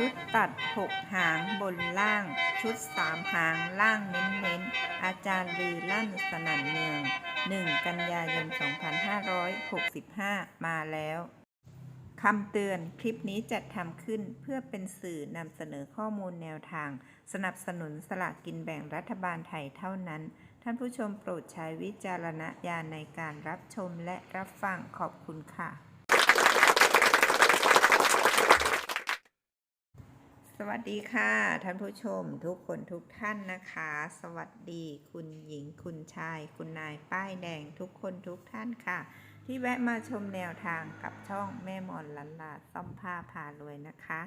ชุดตัด 6 หางบนล่าง ชุด 3 หางล่างเน้นๆ อาจารย์ลือลั่นสนั่นเมือง 1 กันยายน 2565 มาแล้วคำเตือนคลิปนี้จัดทำขึ้นเพื่อเป็นสื่อนำเสนอข้อมูลแนวทาง สนับสนุนสลากกินแบ่งรัฐบาลไทยเท่านั้น ท่านผู้ชมโปรดใช้วิจารณญาณในการรับชมและรับฟังขอบคุณค่ะ สวัสดีค่ะท่านผู้ชมทุกคนทุกท่านนะคะ สวัสดีคุณหญิงคุณชาย คุณนายป้ายแดงทุกคนทุกท่านค่ะ ที่แวะมาชมแนวทางกับช่องแม่มอนลันลาซ่อมผ้าพารวยนะคะ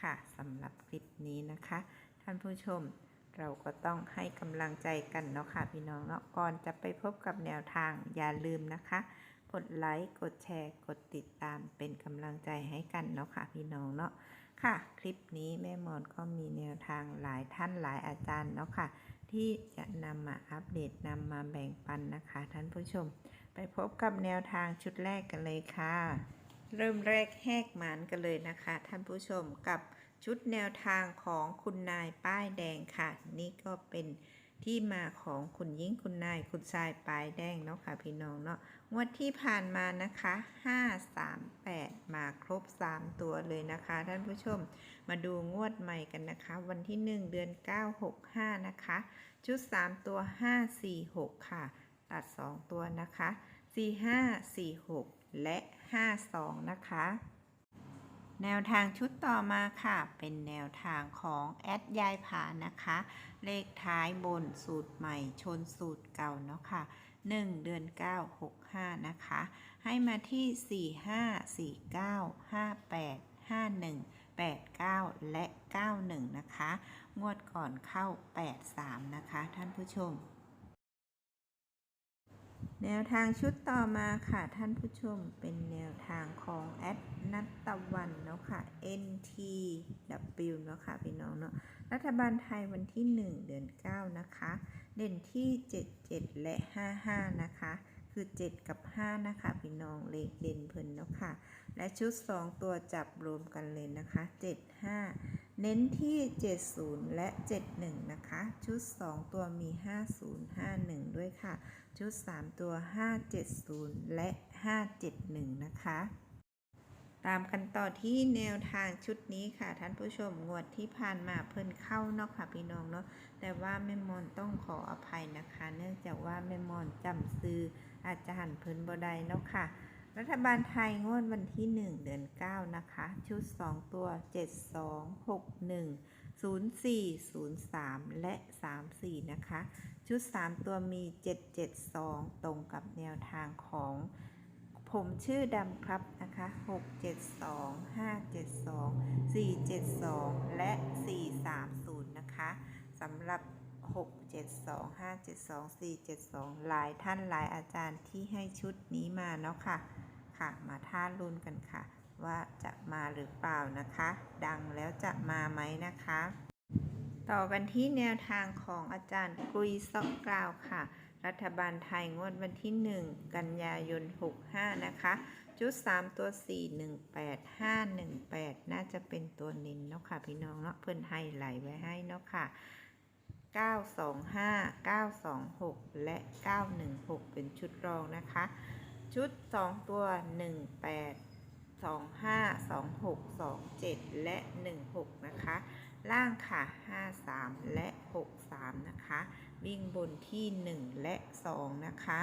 ค่ะสำหรับคลิปนี้นะคะ ท่านผู้ชมเราก็ต้องให้กำลังใจกันเนาะค่ะพี่น้องเนาะก่อนจะไปพบกับแนวทางอย่าลืมนะคะ กดไลค์กดแชร์ กดติดตามเป็นกำลังใจให้กันเนาะค่ะพี่น้องเนาะ ค่ะคลิปนี้แม่มอนก็มีแนวทางหลายท่านหลายอาจารย์เนาะค่ะ ที่จะนำมาอัปเดตนำมาแบ่งปันนะคะ ท่านผู้ชม ไปพบกับแนวทางชุดแรกกันเลยค่ะ เริ่มแรกแหกหมานกันเลยนะคะ ท่านผู้ชมกับชุดแนวทางของคุณนายป้ายแดงค่ะ นี่ก็เป็น ที่มาของคุณยิ่งคุณนายคุณชายป้ายแดงเนาะค่ะพี่น้องเนาะงวดที่ผ่านมานะคะ5 3 8 มาครบ 3 ตัวเลยนะคะ ท่านผู้ชมมาดูงวดใหม่กันนะคะ วันที่ 1 เดือน 9 6 5 นะคะ ชุด 3 ตัว 5 4 6 ค่ะ ตัด 2 ตัวนะคะ 4 5 4 6 และ 5 2 นะคะ แนวทางชุดต่อมาค่ะ เป็นแนวทางของแอดยายผานะคะ เลขท้ายบนสูตรใหม่ชนสูตรเก่าเนาะค่ะ 1 เดือน 9 65 นะคะ ให้มาที่ 45 49 58 51 89 และ 91 นะคะ งวดก่อนเข้า 83 นะคะ ท่านผู้ชม แนวทางชุดต่อมาค่ะท่านผู้ชมเป็นแนวทางของแอดนัตตะวันเนาะค่ะ NTW เนาะค่ะพี่น้องเนาะรัฐบาลไทยวันที่ 1 เดือน 9 นะคะ เด่นที่ 77 และ 55 นะคะ คือ 7 กับ 5 นะคะ พี่น้องเลขเด่นเพิ่นเนาะค่ะ และชุด 2 ตัวจับรวมกันเลยนะคะ 75 เน้นที่ 70 และ 71 นะคะ ชุด 2 ตัวมี 50 51 ด้วยค่ะ ชุด 3 ตัว 570 และ 571 นะคะ ตามกันต่อที่แนวทางชุดนี้ค่ะ ท่านผู้ชมงวดที่ผ่านมาเพิ่นเข้าเนาะค่ะพี่น้องเนาะแต่ว่าแม่มอนต้องขออภัยนะคะ เนื่องจากว่าแม่มอนจำซื้ออาจารย์เพิ่นบ่ได้เนาะค่ะรัฐบาลไทยงวดวันที่ 1 เดือน 9 นะคะ ชุด 2 ตัว 7261 0403 และ 34 นะคะ ชุด 3 ตัวมี 772 ตรงกับแนวทางของผมชื่อดำครับนะคะ 672 572 472 และ 430 นะคะสำหรับ 672 572 472 หลายท่านหลายอาจารย์ที่ให้ชุดนี้มาเนาะค่ะ ค่ะ มาท่ารุ่นกันค่ะ ว่าจะมาหรือเปล่านะคะ ดังแล้วจะมาไหมนะคะ ต่อกันที่แนวทางของอาจารย์กุยซอกกล่าวค่ะ รัฐบาลไทยงวดวันที่ 1 กันยายน 65 นะคะ จุด 3 ตัว 418 518 น่าจะเป็นตัวนินเนาะค่ะ พี่น้องเนาะเพิ่นให้ไหลไว้ให้เนาะค่ะ 925 926 และ 916 เป็นชุดรองนะคะ ชุด 2 ตัว 18 25 26 27 และ 16 นะคะ ล่างค่ะ 53 และ 63 นะคะ วิ่งบนที่ 1 และ 2 นะคะ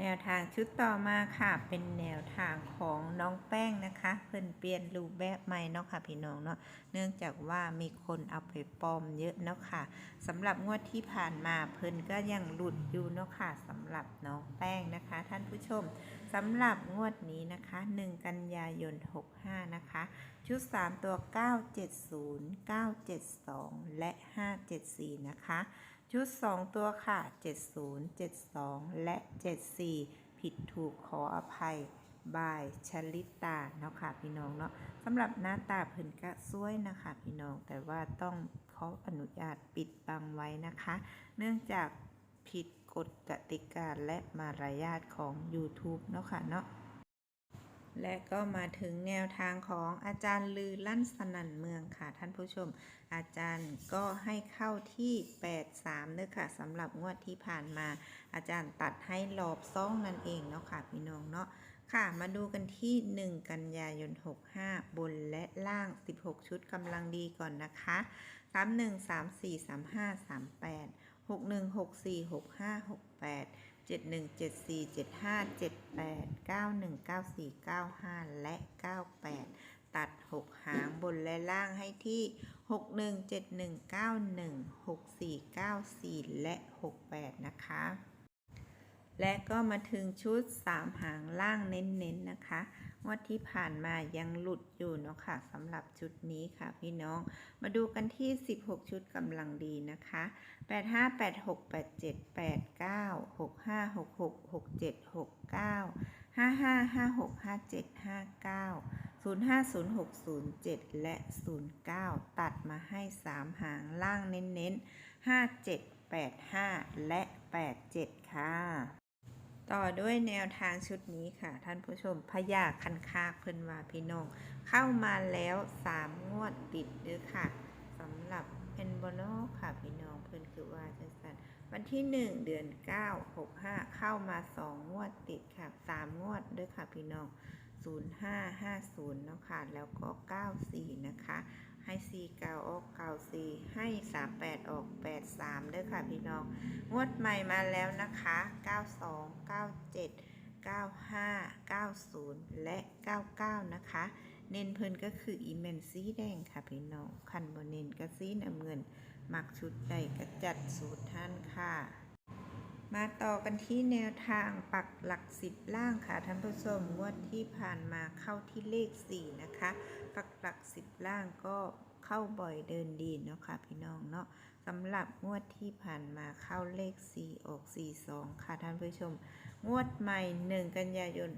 แนวทางชุดต่อมาค่ะ เป็นแนวทางของน้องแป้งนะคะ เพิ่นเปลี่ยนรูปแบบใหม่เนาะค่ะพี่น้องเนาะเนื่องจากว่ามีคนเอาไปปลอมเยอะเนาะค่ะสำหรับงวดที่ผ่านมาเพิ่นก็ยังหลุดอยู่เนาะค่ะสำหรับน้องแป้งนะคะ ท่านผู้ชมสำหรับงวดนี้นะคะ 1 กันยายน 65 นะคะ ชุด 3 ตัว 970 972 และ 574 นะคะ ชุด 2 ตัวค่ะ 70 72 และ 74 ผิดถูกขออภัยบายชลิตาเนาะค่ะพี่น้องเนาะสำหรับหน้าตาเพิ่นก็สวยนะคะพี่น้องแต่ว่าต้องขออนุญาตปิดบังไว้นะคะ เนื่องจากผิดกฎกติกาและมารยาทของ YouTube เนาะค่ะเนาะ และก็มาถึงแนวทางของอาจารย์ลือลั่นสนั่นเมืองค่ะท่านผู้ชม อาจารย์ก็ให้เข้าที่ 83เด้อค่ะสำหรับงวดที่ผ่านมา อาจารย์ตัดให้รอบซ่องนั่นเองเนาะค่ะพี่น้องเนาะค่ะมาดูกันที่ 1 กันยายน 65 บนและล่าง 16 ชุดกำลังดีก่อนนะคะ 31 34 35 38 61 64 65 68 71 74 75 78 91 94 95 และ 98 ตัด 6 หางบนและล่างให้ที่ 61 71 91 64 94 และ 68 นะคะ และก็มาถึงชุด 3 หางล่างเน้นๆนนะคะงวดที่ผ่านมายังหลุดอยู่เนาะค่ะสำหรับชุดนี้ค่ะพี่น้อง มาดูกันที่ 16 ชุดกำลังดีนะคะ 85 86 87 89 65 66 67 69 55 56 57 59 05 06 07 และ 09 ตัดมาให้ 3 หางล่างเน้นๆ 57 85 และ 87 ค่ะ ต่อด้วยแนวทางชุดนี้ค่ะ ท่านผู้ชมพยาคันคาเพิ่นว่าพี่น้อง เข้ามาแล้ว3งวดติดเด้อค่ะสำหรับเอ็นโบโนค่ะพี่น้องเพิ่นคือว่าจังซั่นวันที่1เดือน9 65เข้ามา2งวดติดค่ะ3งวดด้อค่ะพี่น้อง0550เนาะค่ะแล้วก็ 94 นะคะ ให้4 9ออก94ให้38ออก83เด้อค่ะพี่น้อง งวดใหม่มาแล้วนะคะ92 97 95 90และ99นะคะ เน้นเพิ่นก็คืออีเมนสีแดงค่ะพี่น้องคันบนเน้นก็สีน้ำเงิน มักชุดใดก็จัดสูตรท่านค่ะ มาต่อกันที่แนวทางปักหลักสิบล่างค่ะท่านผู้ชมงวดที่ผ่านมาเข้าที่เลข 4 นะคะ ปักหลักสิบล่างก็เข้าบ่อยเดินดีเนาะค่ะพี่น้องเนาะสำหรับงวดที่ผ่านมาเข้าเลข 4 ออก 4 2 ค่ะท่านผู้ชม งวดใหม่ 1 กันยายน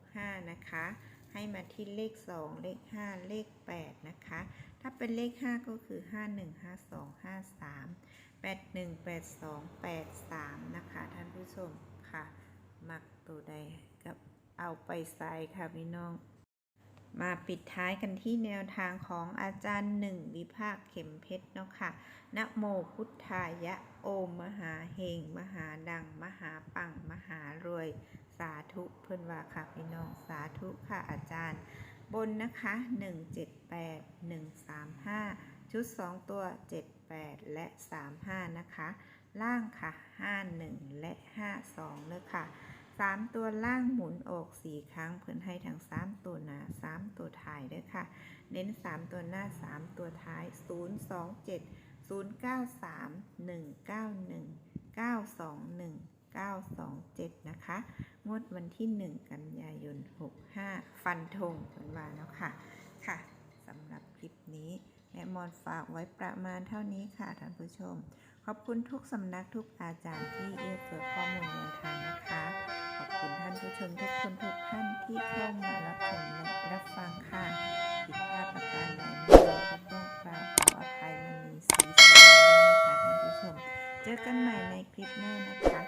65 นะคะ ให้มาที่เลข 2 เลข 5 เลข 8 นะคะ ถ้าเป็นเลข 5 ก็คือ 51 52 53 81 82 83 นะคะ ท่านผู้ชมค่ะ มักตัวใดกับเอาไปใส่ค่ะพี่น้อง มาปิดท้ายกันที่แนวทางของอาจารย์หนึ่งวิภาคเข็มเพชรเนาะค่ะนะโมพุทธายะโอมมหาเฮงมหาดัง มหาปัง มหารวย สาธุเพิ่นว่าค่ะพี่น้อง สาธุค่ะอาจารย์ บนนะคะ 178 135 ชุด 2 ตัว 78 และ 35 นะคะ ล่างค่ะ 51 และ 52เลยค่ะ 3 ตัวล่างหมุนออก 4 ครั้ง เพื่อนให้ทั้ง 3 ตัวหน้า 3 ตัวท้ายด้วยค่ะ เน้น 3 ตัวหน้า 3 ตัวท้าย 027 093 191 921 927 นะคะ งวดวันที่ 1 กันยายน 65 ฟันธงกันมาแล้วค่ะ ค่ะสำหรับคลิปนี้แม่มอนฝากไว้ประมาณเท่านี้ค่ะท่านผู้ชม ขอบคุณทุกสำนักทุกอาจารย์ที่เอื้อเฟื้อข้อมูลแนวทางนะคะ ขอบคุณท่านผู้ชมทุกคนทุกท่านที่เข้ามารับชมและรับฟังค่ะผิดพลาดประการใดไม่เราก็ต้องกราบขออภัยมันมีสีสันนะคะท่านผู้ชม เจอกันใหม่ในคลิปหน้านะคะ